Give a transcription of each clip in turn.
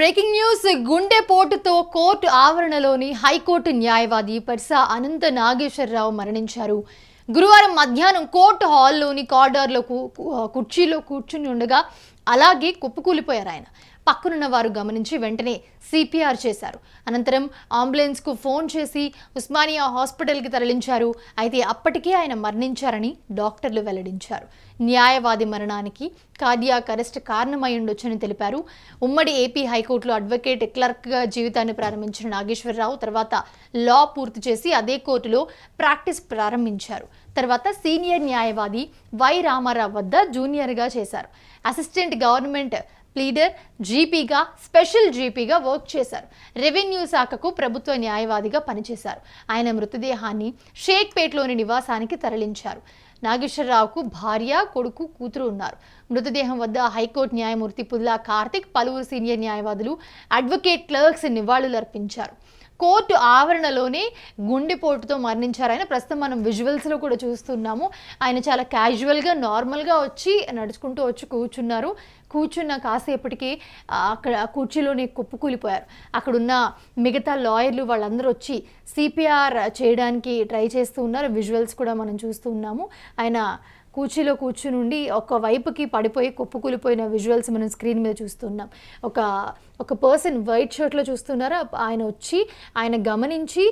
Breaking news. గుండెపోటుతో court ఆవరణలోని high court న్యాయవాది పర్సా అనంత నాగేశ్వరరావు మరణించారు. గురువారం మధ్యాహ్నం కోర్టు హాల్లోని కారిడార్లో కుర్చీలో కూర్చుని ఉండగా అలాగే కుప్పకూలిపోయారు ఆయన. పక్కనున్న వారు గమనించి వెంటనే సిపిఆర్ చేశారు. అనంతరం అంబులెన్స్కు ఫోన్ చేసి ఉస్మానియా హాస్పిటల్కి తరలించారు. అయితే అప్పటికే ఆయన మరణించారని డాక్టర్లు వెల్లడించారు. న్యాయవాది మరణానికి కార్డియాక్ అరెస్ట్ కారణమై ఉండొచ్చని తెలిపారు. ఉమ్మడి ఏపీ హైకోర్టులో అడ్వకేట్ క్లర్క్గా జీవితాన్ని ప్రారంభించిన నాగేశ్వరరావు తర్వాత లా పూర్తి చేసి అదే కోర్టులో ప్రాక్టీస్ ప్రారంభించారు. తర్వాత సీనియర్ న్యాయవాది వై రామారావు వద్ద జూనియర్గా చేశారు. అసిస్టెంట్ గవర్నమెంట్ ప్లీడర్ జీపీగా స్పెషల్ జీపీగా వర్క్ చేశారు. రెవెన్యూ శాఖకు ప్రభుత్వ న్యాయవాదిగా పనిచేశారు. ఆయన మృతదేహాన్ని షేక్పేట్లోని నివాసానికి తరలించారు. నాగేశ్వరరావుకు భార్య కొడుకు కూతురు ఉన్నారు. మృతదేహం వద్ద హైకోర్టు న్యాయమూర్తి పుల్లా కార్తిక్ పలువురు సీనియర్ న్యాయవాదులు అడ్వకేట్ క్లర్క్స్ నివాళులర్పించారు. కోర్టు ఆవరణలోనే గుండెపోటుతో మరణించారు. ఆయన ప్రస్తుతం మనం విజువల్స్లో కూడా చూస్తున్నాము. ఆయన చాలా క్యాజువల్గా నార్మల్గా వచ్చి నడుచుకుంటూ వచ్చి కూర్చున్నారు. కూర్చున్న కాసేపటికి అక్కడ కుర్చీలోనే కుర్చీలోని కుప్పకూలిపోయారు అక్కడున్న మిగతా లాయర్లు వాళ్ళందరూ వచ్చి సిపిఆర్ చేయడానికి ట్రై చేస్తూ ఉన్నారు. విజువల్స్ కూడా మనం చూస్తూ ఉన్నాము. ఆయన కూర్చీలో కూర్చుని ఒక వైపుకి పడిపోయి కొప్పుకూలిపోయిన విజువల్స్ మనం స్క్రీన్ మీద చూస్తున్నాం. ఒక ఒక పర్సన్ వైట్ షర్ట్లో చూస్తున్నారా. ఆయన వచ్చి ఆయన గమనించి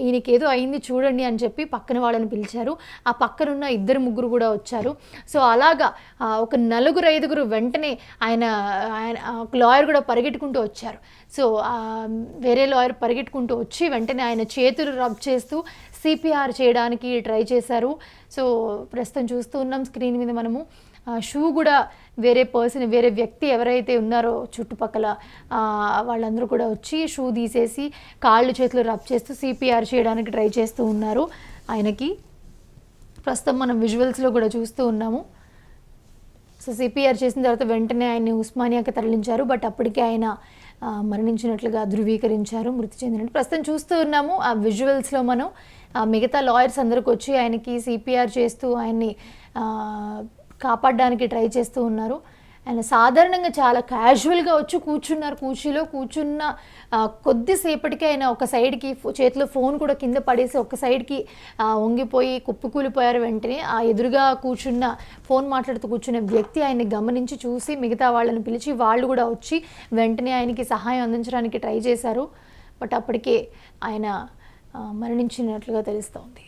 ఈయనకి ఏదో అయింది చూడండి అని చెప్పి పక్కన వాళ్ళని పిలిచారు. ఆ పక్కనున్న ఇద్దరు ముగ్గురు కూడా వచ్చారు. సో అలాగా ఒక నలుగురు ఐదుగురు వెంటనే ఆయన ఆయన ఒక లాయర్ కూడా పరిగెట్టుకుంటూ వచ్చారు. సో వేరే లాయర్ పరిగెట్టుకుంటూ వచ్చి వెంటనే ఆయన చేతులు రబ్ చేస్తూ సిపిఆర్ చేయడానికి ట్రై చేశారు. సో ప్రస్తుతం చూస్తూ ఉన్నాం స్క్రీన్ మీద మనము షూ కూడా వేరే పర్సన్ వేరే వ్యక్తి ఎవరైతే ఉన్నారో చుట్టుపక్కల వాళ్ళందరూ కూడా వచ్చి షూ తీసేసి కాళ్ళు చేతులు రబ్ చేస్తూ సిపిఆర్ చేయడానికి ట్రై చేస్తూ ఉన్నారు. ఆయనకి ప్రస్తుతం మనం విజువల్స్లో కూడా చూస్తూ ఉన్నాము. సో సిపిఆర్ చేసిన తర్వాత వెంటనే ఆయన్ని ఉస్మానియాకి తరలించారు. బట్ అప్పటికే ఆయన మరణించినట్లుగా ధృవీకరించారు మృతి చెందినట్టు. ప్రస్తుతం చూస్తూ ఉన్నాము. ఆ విజువల్స్లో మనం మిగతా లాయర్స్ అందరికి వచ్చి ఆయనకి సిపిఆర్ చేస్తూ ఆయన్ని కాపాడడానికి ట్రై చేస్తూ ఉన్నారు. ఆయన సాధారణంగా చాలా క్యాజువల్గా వచ్చి కూర్చున్నారు. కూర్చీలో కూర్చున్న కొద్దిసేపటికే కొద్దిసేపటికి ఆయన ఒక సైడ్కి చేతిలో ఫోన్ కూడా కింద పడేసి ఒక సైడ్కి వంగిపోయి వంగిపోయి కుప్పకూలిపోయారు వెంటనే. ఆ ఎదురుగా కూర్చున్న ఫోన్ మాట్లాడుతూ కూర్చున్న వ్యక్తి ఆయన్ని గమనించి చూసి మిగతా వాళ్ళని పిలిచి వాళ్ళు కూడా వచ్చి వెంటనే ఆయనకి సహాయం అందించడానికి ట్రై చేశారు. బట్ అప్పటికే ఆయన మరణించినట్లుగా తెలుస్తోంది.